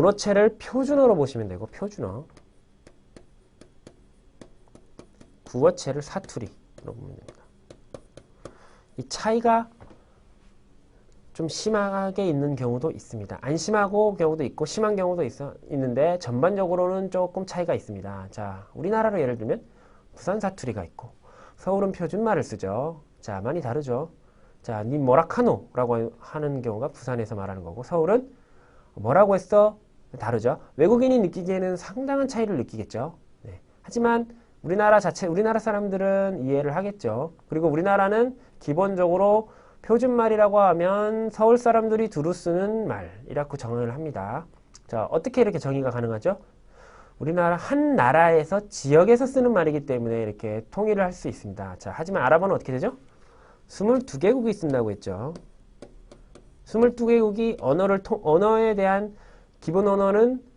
언어체를 표준어로 보시면 되고 표준어 구어체를 사투리로 보면 됩니다. 이 차이가 좀 심하게 있는 경우도 있습니다. 안 심하고 경우도 있고 심한 경우도 있어, 있는데 전반적으로는 조금 차이가 있습니다. 자, 우리나라로 예를 들면 부산 사투리가 있고 서울은 표준말을 쓰죠. 자, 많이 다르죠. 자, 니 뭐라 카노? 라고 하는 경우가 부산에서 말하는 거고 서울은 뭐라고 했어? 다르죠. 외국인이 느끼기에는 상당한 차이를 느끼겠죠. 네. 하지만 우리나라 자체, 우리나라 사람들은 이해를 하겠죠. 그리고 우리나라는 기본적으로 표준말이라고 하면 서울 사람들이 두루 쓰는 말이라고 정의를 합니다. 자, 어떻게 이렇게 정의가 가능하죠? 우리나라 한 나라에서 지역에서 쓰는 말이기 때문에 이렇게 통일을 할 수 있습니다. 자, 하지만 아랍어는 어떻게 되죠? 22개국이 쓴다고 했죠. 22개국이 언어를 통, 언어에 대한 기본 언어는